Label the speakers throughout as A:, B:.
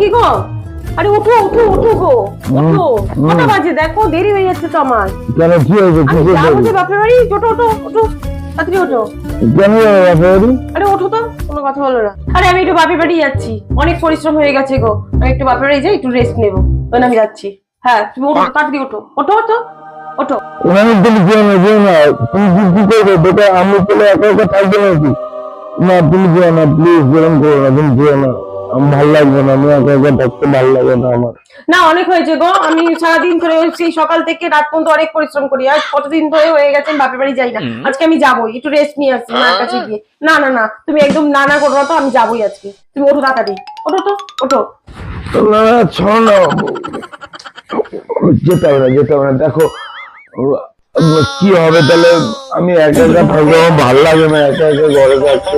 A: নাকি গো? আরে ওঠো ওঠো ওঠো গো ওঠো। কটা বাজে? দেখো দেরি হয়ে যাচ্ছে তো আমার।
B: কেন কি হয়েছে?
A: আমি
B: কিসের
A: যাব যে বাপের বাড়ি ওঠো ওঠো ওঠো তাড়াতাড়ি ওঠো।
B: কেন বাপের বাড়ি?
A: আরে ওঠো তো কোনো কথা বলো না। আরে আমি একটু বাপের বাড়ি যাচ্ছি। অনেক পরিশ্রম হয়ে গেছে গো। আমি একটু বাপের বাড়ি যাই একটু রেস্ট নেব। ওই আমি যাচ্ছি। হ্যাঁ তুমি ওঠো তাড়াতাড়ি ওঠো। ওঠো ওঠো ওঠো।
B: যেও না যেও না? তুমি কি কি করবে? বেটা আমি পেলে একা একা থাকবে নাকি? না তুমি যেও না প্লিজ যেরকম করো না তুমি যেও না। ভালো লাগবে না আমি একা একা থাকতে ভালো লাগে না আমার।
A: না অনেক হয়েছে গো। আমি সারাদিন ধরে সেই সকাল থেকে রাত পর্যন্ত অনেক পরিশ্রম করি। আজ কতদিন ধরে হয়ে গেছে আমি বাপের বাড়ি যাই না। আজকে আমি যাবোই একটু রেস্ট নিয়ে আসছি মার কাছে গিয়ে। না না না তুমি একদম না না করো তো আমি যাবোই আজকে। তুমি ওঠো তাড়াতাড়ি। ওঠো তো ওঠো।
B: না না ছড় না। যেতে হবে না যেতে হবে না। দেখো কি হবে তাহলে? আমি একা একা থাকব আমার ভালো লাগে না একা একা ঘরে থাকতে।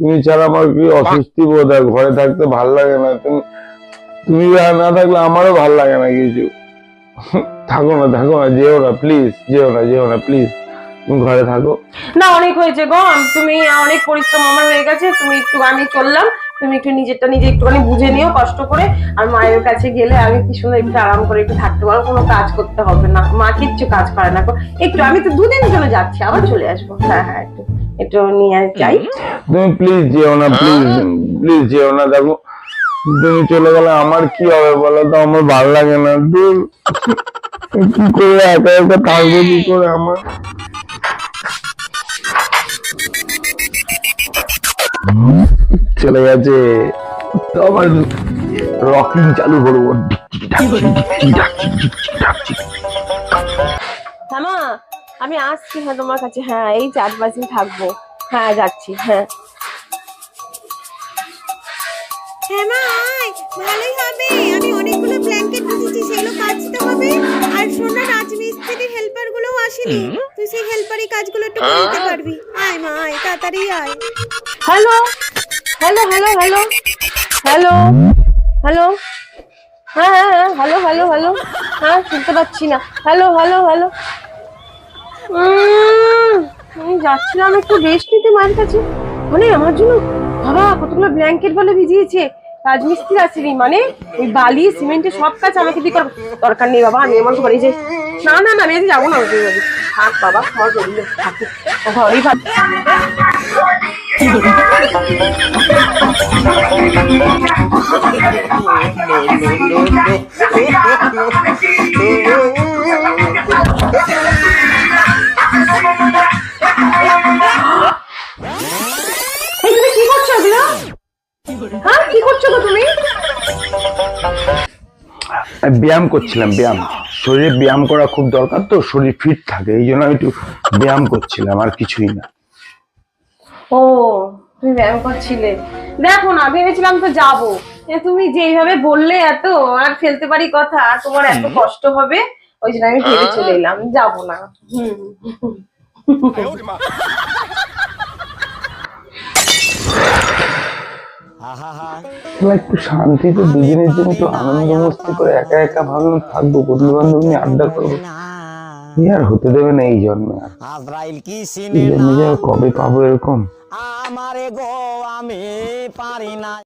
B: তুমি ছাড়া আমার কি অস্বস্তি বোধ হয়? ঘরে থাকতে ভালো লাগে না। তুমি তুমি না থাকলে আমারও ভালো লাগে না কিছু। থাকো না থাকো না, যেও না প্লিজ যেও না যেও না প্লিজ তুমি ঘরে থাকো।
A: না, অনেক হয়েছে গো। তুমি, অনেক পরিশ্রম আমার হয়ে গেছে। তুমি একটু আমি চললাম। তুমি একটু নিজেরটা নিজে একটুখানি বুঝে নিও, কষ্ট করে। আর মায়ের কাছে গেলে আমি কি সুন্দর একটু আরাম করে একটু থাকতে পারব, কোনো কাজ করতে হবে না। মা কিচ্ছু কাজ করে না। একটু, আমি তো দুদিনের জন্য যাচ্ছি, আবার চলে আসব। হ্যাঁ হ্যাঁ একটু একটু নিয়ে যাই।
B: তুমি প্লিজ যেও না প্লিজ প্লিজ যেও না, দেখো। তুমি চলে গেলে আমার কি হবে বলো তো? আমার ভালো লাগে না। দূর কি করে একা একা থাকব কি করে আমার? চলে গেছে। তো আবার রকিং চালু করব।
A: হ্যাঁ আমি আসছি হ্যাঁ তোমার কাছে। হ্যাঁ এই চার পাঁচ দিন থাকব। হ্যাঁ যাচ্ছি হ্যাঁ।
C: হ্যাঁ মা ভালোই হবে। আমি অনেকগুলো ব্ল্যাঙ্কেট সেগুলো কাচতে হবে। আসেনি? তুই সেই হেল্পারি কাজগুলো একটু করে দিতে পারবি। আয় মা আয় তাড়াতাড়ি আয়।
A: Hello? Hello hello hello? Hello? Hello? হ্যাঁ হ্যাঁ হ্যাঁ হ্যালো হ্যালো হ্যালো। হ্যাঁ শুনতে পাচ্ছি না। Hello hello hello. আমি যাচ্ছিলাম একটু রেস্ট নিতে মায়ের কাছে। মানে আমার জন্য বাবা কতগুলো ব্ল্যাঙ্কেট বলে ভিজিয়েছে। রাজমিস্ত্রি আসেনি মানে ওই বালি সিমেন্টের সব কাজ আমাকে দিয়ে করবে দরকার নেই বাবা আমি আমার ঘরে যাই। না না না আমি আজ যাব না। থাক বাবা আমার ঘরে থাকি ঘরেই ভাব এই
B: ব্যায়াম করছিলাম ব্যায়াম। শরীরে ব্যায়াম করা খুব দরকার তো শরীর ফিট থাকে এই জন্য আমি একটু ব্যায়াম করছিলাম আর কিছুই না।
A: ও তুমি ব্যায়াম করছিলে। দেখো না ভেবেছিলাম তো যাব। এ তুমি যেইভাবে বললে এত আর ফেলতে পারি কথা আর তোমার এত কষ্ট হবে ওই জন্য আমি ভেবে চলে এলাম যাব না। হুম।
B: একটু শান্তিতে দুজনের জন্য একটু আনন্দ মস্তি করে একা একা ভাবলাম থাকব বন্ধু বান্ধব নিয়ে আড্ডা করব। আর হতে দেবে না এই জন্মে আর কবে পাবো এরকম?
D: আমারে গো আমি পারি না।